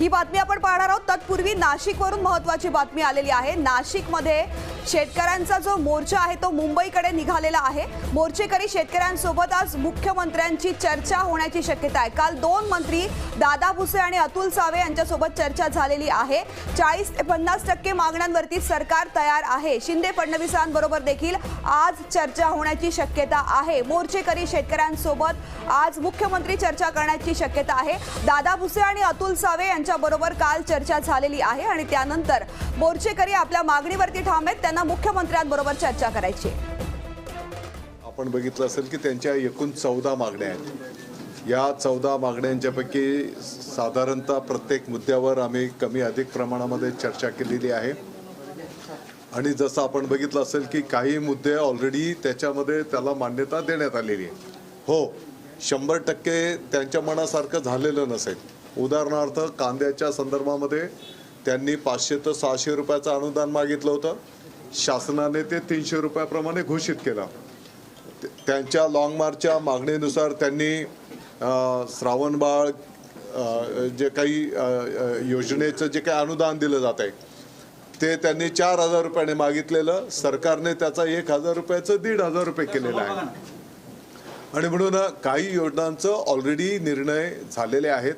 ही बातमी आपण पाहणार आहोत. तत्पूर्वी नाशिकवरून महत्वाची बातमी आलेली आहे. नाशिकमध्ये शेतकऱ्यांचा जो मोर्चा आहे तो मुंबईकडे निघालेला आहे. मोर्चेकरी शेतकऱ्यांसोबत आज मुख्यमंत्र्यांची चर्चा होण्याची शक्यता आहे. काल दोन मंत्री दादा भुसे आणि अतुल सावे यांच्यासोबत चर्चा झालेली आहे. चाळीस ते पन्नास टक्के मागण्यांवरती सरकार तयार आहे. शिंदे फडणवीसांबरोबर देखील आज चर्चा होण्याची शक्यता आहे. मोर्चेकरी शेतकऱ्यांसोबत आज मुख्यमंत्री चर्चा करण्याची शक्यता आहे. दादा भुसे आणि अतुल सावे यांच्याबरोबर काल चर्चा झालेली आहे आणि त्यानंतर मोर्चेकरी आपल्या मागणीवरती ठाम आहेत. त्यांना मुख्यमंत्र्यांबरोबर चर्चा करायची. आपण बघितलं असेल की त्यांच्या एकूण चौदा मागण्या आहेत. या चौदा मागण्यांच्यापैकी साधारणतः प्रत्येक मुद्द्यावर आम्ही कमी अधिक प्रमाणामध्ये चर्चा केलेली आहे. आणि जसं आपण बघितलं असेल की काही मुद्दे ऑलरेडी त्याच्यामध्ये त्याला मान्यता देण्यात आलेली आहे. हो शंभर टक्के त्यांच्या मनासारखं झालेलं नसेल. उदाहरणार्थ कांद्याच्या संदर्भामध्ये त्यांनी पाचशे ते सहाशे रुपयाचं अनुदान मागितलं होतं. शासनाने ते तीनशे रुपयाप्रमाणे घोषित केलं. त्यांच्या लाँग मार्चच्या मागणीनुसार त्यांनी श्रावणबाळ जे काही योजनेचं जे काही अनुदान दिलं जात आहे ते त्यांनी चार हजार रुपयाने मागितलेलं. सरकारने त्याचा एक हजार रुपयाचं दीड हजार रुपये केलेलं आहे. आणि म्हणून काही योजनांचं ऑलरेडी निर्णय झालेले आहेत.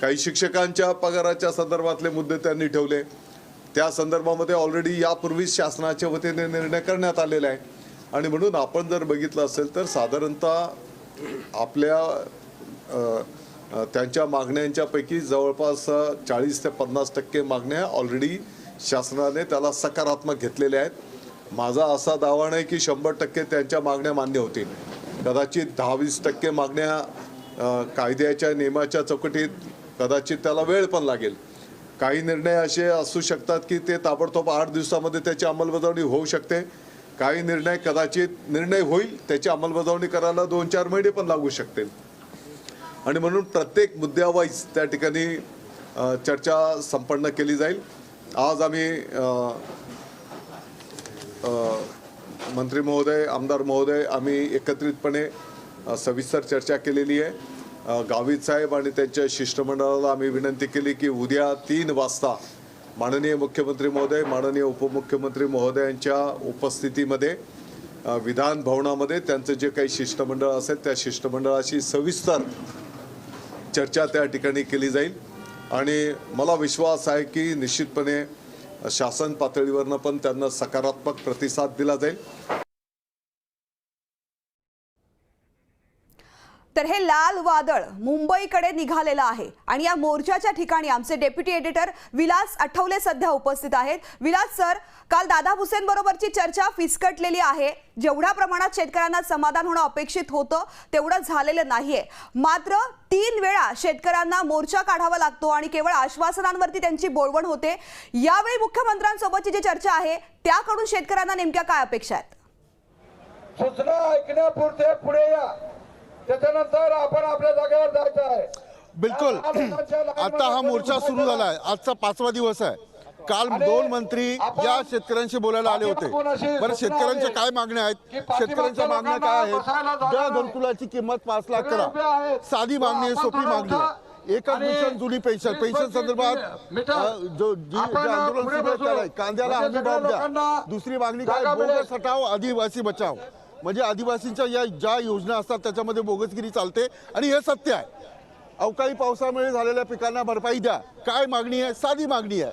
काही शिक्षकांच्या पगाराच्या संदर्भातले मुद्दे त्यांनी ठेवले. त्या संदर्भामध्ये ऑलरेडी यापूर्वी शासनाच्या वतीने निर्णय करण्यात आलेला आहे. आणि म्हणून आपण जर बघितलं असेल तर साधारणतः आपल्या त्यांच्या मागण्यांच्यापैकी जवळपास चाळीस ते पन्नास टक्के मागण्या ऑलरेडी शासनाने त्याला सकारात्मक घेतलेल्या आहेत. माझा असा दावा नाही की शंभर टक्के त्यांच्या मागण्या मान्य होतील. कदाचित दहा वीस टक्के मागण्या कायद्याच्या नियमाच्या चौकटीत कदाचित त्याला वेळ पण लागेल. काही निर्णय असे असू शकतात की ते ताबडतोब आठ दिवसामध्ये त्याची अंमलबजावणी होऊ शकते. काही निर्णय कदाचित निर्णय होईल त्याची अंमलबजावणी करायला दोन चार महिने पण लागू शकतील. आणि म्हणून प्रत्येक मुद्द्यावाईज त्या ठिकाणी चर्चा संपन्न केली जाईल. आज आम्ही मंत्री महोदय आमदार महोदय आम्ही एकत्रितपणे सविस्तर चर्चा केलेली आहे. गावित साहेब आणि त्यांच्या शिष्टमंडळाला आम्ही विनंती केली की उद्या तीन वाजता माननीय मुख्यमंत्री महोदय माननीय उपमुख्यमंत्री महोदयांच्या उपस्थितीमध्ये विधान भवनामध्ये त्यांचं जे काही शिष्टमंडळ असेल त्या शिष्टमंडळाशी सविस्तर चर्चा त्या ठिकाणी केली जाईल. आणि मला विश्वास आहे की निश्चितपणे शासन पातळीवरनं पण त्यांना सकारात्मक प्रतिसाद दिला जाईल. तर हे लाल वादळ मुंबईकडे निघालेलं आहे. आणि या मोर्चाच्या ठिकाणी आमचे डेप्युटी एडिटर विलास आठवले सध्या उपस्थित आहेत. विलास सर काल दादा भुसेंबरोबरची चर्चा फिसकटलेली आहे. जेवढ्या प्रमाणात शेतकऱ्यांना समाधान होणं अपेक्षित होतं तेवढं झालेलं नाहीये. मात्र तीन वेळा शेतकऱ्यांना मोर्चा काढावा लागतो आणि केवळ आश्वासनांवरती त्यांची बोलवण होते. यावेळी मुख्यमंत्र्यांसोबतची जी चर्चा आहे त्याकडून शेतकऱ्यांना नेमक्या काय अपेक्षा आहेत? सूचना ऐकण्यापुरते पुढे या. त्याच्यानंतर आपण आपल्या जागेवर जायचं आहे. बिलकुल. आता हा मोर्चा सुरू झाला आहे. आजचा पाचवा दिवस आहे. काल दोन मंत्री या शेतकऱ्यांशी बोलायला आले होते. बरं शेतकऱ्यांच्या काय मागण्या आहेत? शेतकऱ्यांच्या मागण्या काय आहेत? दर घरकुलाची किंमत पाच लाख करा. साधी मागणी आहे सोपी मागणी आहे. एकच मिशन जुनी पेन्शन. पेन्शन संदर्भात जो जी- आंदोलन कांद्याला हमी भाव द्या. दुसरी मागणी काय? बोगस हटाव आदिवासी बचाव. म्हणजे आदिवासींच्या या ज्या योजना असतात त्याच्यामध्ये बोगसगिरी चालते आणि हे सत्य आहे. अवकाळी पावसामुळे झालेल्या पिकांना भरपाई द्या. काय मागणी आहे? साधी मागणी आहे.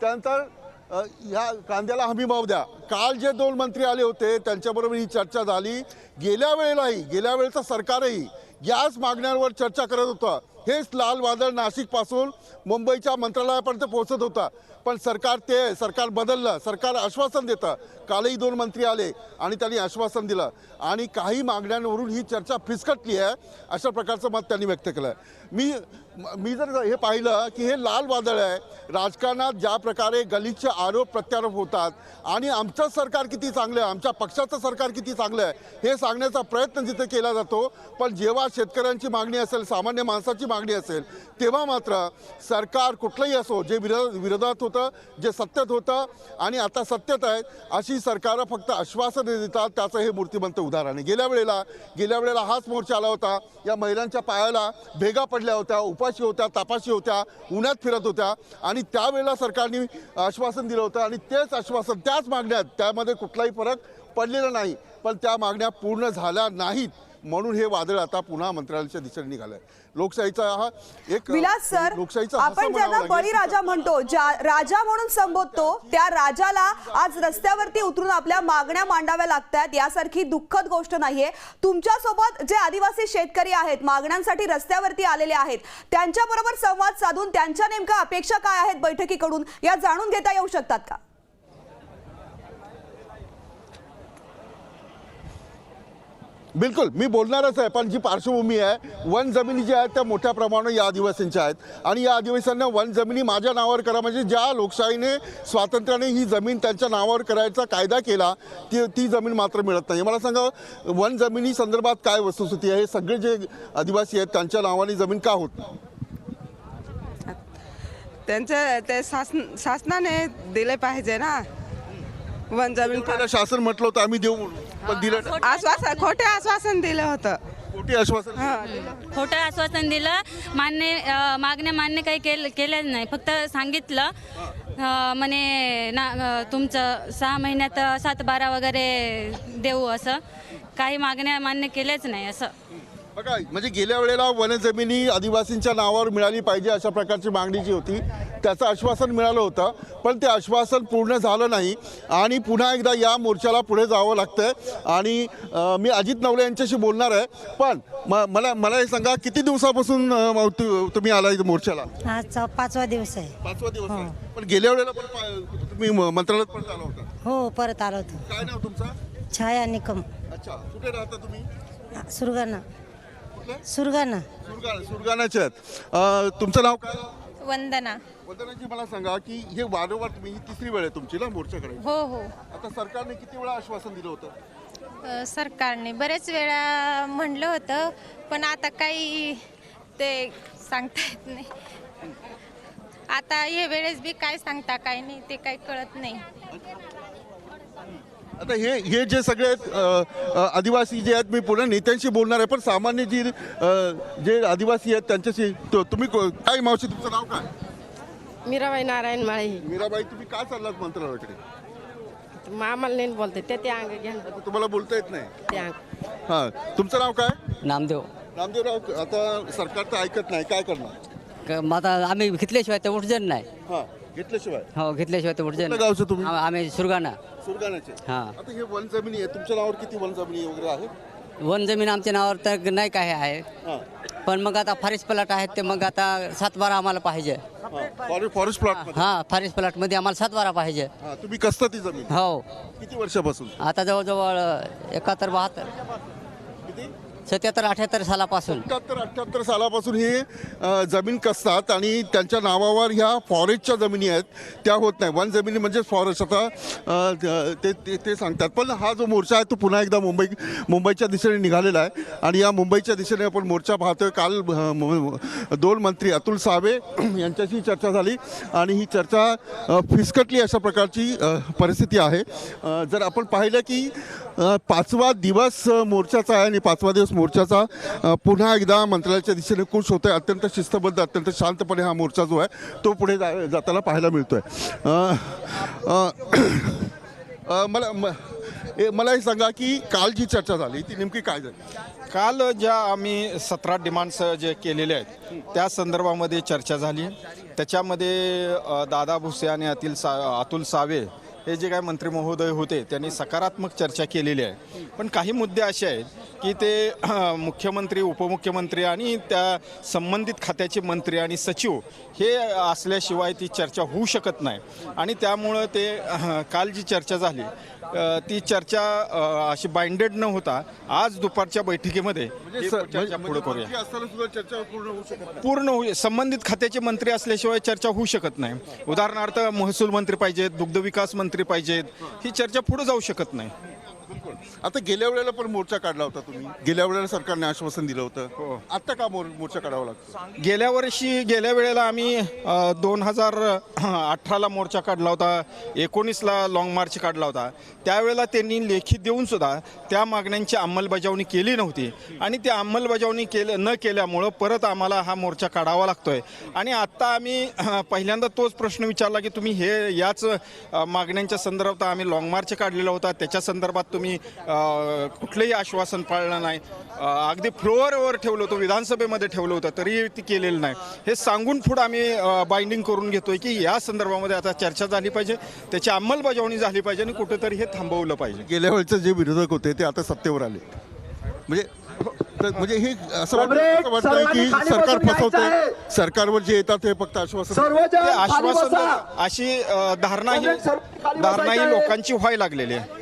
त्यानंतर ह्या कांद्याला हमी भाव द्या. काल जे दोन मंत्री आले होते त्यांच्याबरोबर ही चर्चा झाली. गेल्या वेळेलाही गेल्या वेळेचं सरकारही याच मागण्यांवर चर्चा करत होतं. हेच लाल वादळ नाशिकपासून मुंबईच्या मंत्रालयापर्यंत पोहोचत होता. पण सरकार ते सरकार बदललं सरकार आश्वासन देतं. कालही दोन मंत्री आले आणि त्यांनी आश्वासन दिलं. आणि काही मागण्यांवरून ही चर्चा फिसकटली आहे अशा प्रकारचं मत त्यांनी व्यक्त केलं मी मी जर हे पाहिलं की हे लाल वादळ आहे राजकारणात ज्या प्रकारे गलिच्छ आरोप प्रत्यारोप होतात आणि आमचं सरकार किती चांगलं आहे आमच्या पक्षाचं सरकार किती चांगलं आहे हे सांगण्याचा प्रयत्न जिथे केला जातो पण जेव्हा शेतकऱ्यांची मागणी असेल सामान्य माणसाची मागणी असेल तेव्हा मात्र सरकार कुठलंही असो जे विरोध विरोधात होतं जे सत्तेत होतं आणि आता सत्तेत आहे अशी सरकारं फक्त आश्वासने देतात त्याचं हे मूर्तिमंत उदाहरण आहे. गेल्या वेळेला गेल्या वेळेला हाच मोर्चा आला होता या महिलांच्या पायाला भेगा पड पडल्या होत्या उपाशी होत्या तापाशी होत्या उन्हात फिरत होत्या. आणि त्यावेळेला सरकारने आश्वासन दिलं होतं आणि तेच आश्वासन त्याच मागण्या त्यामध्ये कुठलाही फरक पडलेला नाही. पण त्या मागण्या पूर्ण झाल्या नाहीत. म्हणून हे वादळ आता पुन्हा मंत्रालयाच्या दिशेने निघालंय. लोकशाहीचा हा एक विलास सर लोकशाहीचा आपण ज्यांना. बळीराजा म्हणतो ज्या राजा म्हणून संबोधतो त्या राजाला आज रस्त्यावरती उतरून आपल्या मागण्या मांडाव्या लागतात यासारखी दुःखद गोष्ट नाहीये. तुमच्यासोबत जे आदिवासी शेतकरी आहेत मागण्यांसाठी रस्त्यावरती आलेले आहेत त्यांच्या बरोबर संवाद साधून त्यांच्या नेमक्या अपेक्षा काय आहेत बैठकीकडून या जाणून घेता येऊ शकतात का? बिलकुल मी बोलणारच आहे पण जी पार्श्वभूमी आहे वन जमिनी ज्या आहेत त्या मोठ्या प्रमाणावर या आदिवासींच्या आहेत. आणि या आदिवासींना वन जमिनी माझ्या नावावर करा म्हणजे ज्या लोकशाहीने स्वातंत्र्याने ही जमीन त्यांच्या नावावर करायचा कायदा केला ती ती जमीन मात्र मिळत नाही. मला सांगा वन जमिनी संदर्भात काय वस्तुस्थिती आहे? हे सगळे जे आदिवासी आहेत त्यांच्या नावाने जमीन का होत नाही? त्यांचं ते शासन शासनाने दिले पाहिजे ना. वन जमीन पहिलं शासन म्हटलं होतं आम्ही देऊ म्हणून. पण दिलं नाही. आश्वासन खोटे आश्वासन दिलं होतं. खोटी आश्वासन हं, दिलं. खोटं आश्वासन दिलं. मान्य अं, मागण्या मान्य काही केलं केल्याच नाही. फक्त सांगितलं अं, म्हणे ना अं, तुमचं सहा महिन्यात सात बारा वगैरे देऊ असं. काही मागण्या मान्य केल्याच नाही असं. बघा म्हणजे गेल्या वेळेला वनजमिनी आदिवासींच्या नावावर मिळाली पाहिजे अशा प्रकारची मागणी जी होती. त्याचं आश्वासन मिळालं होतं पण ते आश्वासन पूर्ण झालं नाही. आणि पुन्हा एकदा या मोर्चाला पुढे जावं लागतंय. आणि मी अजित नवले यांच्याशी बोलणार आहे पण म मला मला हे सांगा किती दिवसापासून अं, तु- तुम्ही आला इथं मोर्चाला? आजचा पाचवा दिवस आहे. पाचवा दिवस आहे. पण गेल्या वेळेला पण पा- तुम्ही म- मंत्रालयात पण आला होता. हो परत आलो होतो. काय नाव तुमचं? छाया निकम. अच्छा कुठे राहता तुम्ही? सुरगाणा. सुरगाणा. सुरगाणा सुरगाणाचे आहेत. अं, तुमचं नाव काय? वंदना. वंदनाजी मला सांगा की हे वारंवार तुम्ही ही तिसरी वेळ आहे तुमची ना मोर्चाकडे. हो हो. आता सरकारने किती वेळा आश्वासन दिलं होतं? अ, सरकारने बरेच वेळा म्हणलं होतं पण आता काही ते सांगता येत नाही. आता हे वेळेस बी काय सांगता काय नाही ते काही कळत नाही. आता हे हे जे सगळे आदिवासी जे आहेत मी पुन्हा नेत्यांशी बोलणार आहे पण सामान्य जी जे आदिवासी आहेत त्यांच्याशी तो- तुम्ही को- काय मावशी तुमचं नाव काय? मीराबाई नारायण माळी. मीराबाई तुम्ही काय चाललात मंत्रालयाकडे? आम्हाला नाही बोलते ते ते अंग घ्या तुम्हाला बोलता येत नाही? ते अंग. हां तुमचं नाव काय? नामदेव. रामदेवराव आता सरकार तर ऐकत नाही काय करणार? क- मग आता आम्ही घेतल्याशिवाय ते उठजन नाही. हां घेतल्याशिवाय? हो घेतल्याशिवाय ते उठजन कुठल्या गावचं तुम्ही? आम- आम्ही सुरगाणा. सुरगाण्याचे. हां. आता हे वन जमिनी आहे. तुमच्या नावावर किती वन जमिनी वगैरे आहे वन जमीन आमच्या नावावर तर नाही काय आहे. हां. पण मग आता फॉरेस्ट प्लॉट आहेत ते मग आता सात बारा आम्हाला पाहिजे. फॉरेस्ट फॉरेस्ट प्लॉट हां फॉरेस्ट प्लॉटमध्ये आम्हाला सात बारा पाहिजे. हां तुम्ही कसता ती जमीन? हो. किती वर्षापासून? आता जवळजवळ एकाहत्तर बहात्तर. किती? सत्याहत्तर अठ्याहत्तर सालापासून. सत्याहत्तर अठ्याहत्तर सालापासून हे अ, जमीन कसतात आणि त्यांच्या नावावर ह्या फॉरेस्टच्या जमिनी आहेत त्या होत नाही. वन जमिनी म्हणजे फॉरेस्ट. आता अ, ते ते ते सांगतात. पण हा जो मोर्चा आहे तो पुन्हा एकदा मुंबई मुंबईच्या दिशेने निघालेला आहे. आणि या मुंबईच्या दिशेने आपण मोर्चा पाहतोय. काल अ, म- दोन मंत्री अतुल सावे यांच्याशी चर्चा झाली. आणि ही चर्चा अ, फिसकटली अशा प्रकारची अ, परिस्थिती आहे. अ, जर आपण पाहिलं की अ, पाचवा दिवस अ, मोर्चाचा आहे आणि पाचवा दिवस मोर्चाचा पुन्हा एकदा मंत्रालयाच्या दिशेने कोश होतो आहे अत्यंत शिस्तबद्ध अत्यंत शांतपणे हा मोर्चा जो आहे तो पुढे जा- जाताना पाहायला मिळतो आहे मला म- ए, मला हे सांगा की काल जी चर्चा झाली ती नेमकी काय झाली? काल ज्या आम्ही सतरा डिमांड्स जे केलेले आहेत त्या संदर्भामध्ये चर्चा झाली. त्याच्यामध्ये दादा भुसे आणि अतिल सा अतुल सावे हे जे काय मंत्री महोदय होते त्यांनी सकारात्मक चर्चा केलेली आहे. पण काही मुद्दे असे आहेत की ते मुख्यमंत्री उपमुख्यमंत्री आणि त्या संबंधित खात्याचे मंत्री आणि सचिव हे असल्याशिवाय ती चर्चा होऊ शकत नाही. आणि त्यामुळं ते काल जी चर्चा झाली ती चर्चा अशी बाइंडेड न होता आज दुपारच्या बैठकीमध्ये स- चर्चा पुढे म्हणजे करूया. पूर्ण होऊ संबंधित खात्याचे मंत्री असल्याशिवाय चर्चा होऊ शकत नाही. उदाहरणार्थ महसूल मंत्री पाहिजेत दुग्ध विकास मंत्री पाहिजेत ही चर्चा पुढे जाऊ शकत नाही. बिलकुल. आता गेल्या वेळेला पण मोर्चा काढला होता तुम्ही. गेल्या वेळेला सरकारने आश्वासन दिलं हो. होतं आता का मोर- मोर्चा काढावा लागतो? गेल्या वर्षी गेल्या वेळेला आम्ही दोन हजार अठराला मोर्चा काढला होता. एकोणीसला लाँग मार्च काढला होता. त्यावेळेला त्यांनी लेखी देऊन सुद्धा त्या मागण्यांची अंमलबजावणी केली नव्हती. आणि ती अंमलबजावणी केलं न केल्यामुळं परत आम्हाला हा मोर्चा काढावा लागतोय. आणि आत्ता आम्ही पहिल्यांदा तोच प्रश्न विचारला की तुम्ही हे याच मागण्यांच्या संदर्भात आम्ही लाँग मार्च काढलेला होता. त्याच्या संदर्भात तुम्ही कुठलंही आश्वासन पाळलं नाही. अगदी फ्लोअरवर ठेवलं होतं विधानसभेमध्ये ठेवलं होतं तरी ती केलेलं नाही. हे सांगून पुढं आम्ही बाइंडिंग करून घेतोय की या संदर्भामध्ये आता चर्चा झाली पाहिजे त्याची अंमलबजावणी झाली पाहिजे आणि कुठेतरी हे थांबवलं पाहिजे. गेल्या वेळचे जे विरोधक होते ते आता सत्तेवर आले. म्हणजे तर म्हणजे हे असं वाटतं की सरकार फसवतंय. सरकारवर जे येतात ते फक्त आश्वासन ते आश्वासन अशी धारणा ही धारणा ही लोकांची व्हायला लागलेली आहे.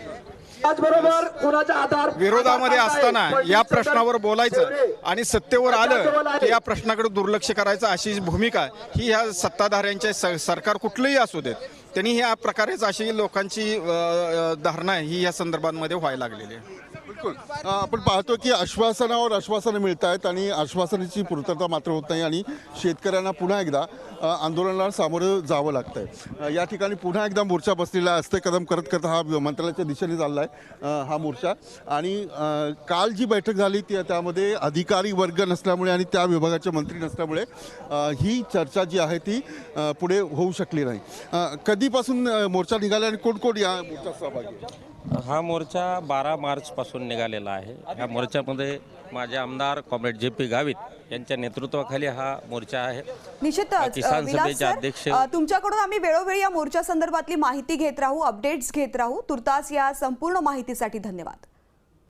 त्याचबरोबर कुणाच्या आधार विरोधामध्ये असताना या प्रश्नावर बोलायचं आणि सत्तेवर आलं की या प्रश्नाकडे दुर्लक्ष करायचं अशी भूमिका ही ह्या सत्ताधाऱ्यांच्या सरकार कुठलंही असू देत त्यांनी ह्या प्रकारेच अशी लोकांची धारणा ही या संदर्भांमध्ये व्हायला लागलेली आहे. बिलकुल. आपण पाहतो की आश्वासनावर आश्वासनं मिळत आहेत आणि आश्वासनाची पूर्तता मात्र होत नाही आणि शेतकऱ्यांना पुन्हा एकदा आंदोलनाला सामोरं जावं लागतं आहे या ठिकाणी पुन्हा एकदा मोर्चा बसलेला असते कदम करत करत हा मंत्रालयाच्या दिशेने चालला आहे हा मोर्चा. आणि काल जी बैठक झाली ती त्यामध्ये अधिकारी वर्ग नसल्यामुळे आणि त्या विभागाचे मंत्री नसल्यामुळे ही चर्चा जी आहे ती पुढे होऊ शकली नाही. कधीपासून मोर्चा निघाला आणि कोण कोण या मोर्चात सहभागी हा मोर्चा बारा मार्चपासून निघालेला आहे. ह्या मोर्चामध्ये माझे आमदार कॉम्रेड जे पी गावित यांच्या नेतृत्वाखाली हा मोर्चा आहे. निश्चितच किसान सभेचे अध्यक्ष- तुमच्याकडून आम्ही वेळोवेळी या मोर्चा संदर्भातली माहिती घेत राहू अपडेट्स घेत राहू. तुर्तास या संपूर्ण माहितीसाठी धन्यवाद.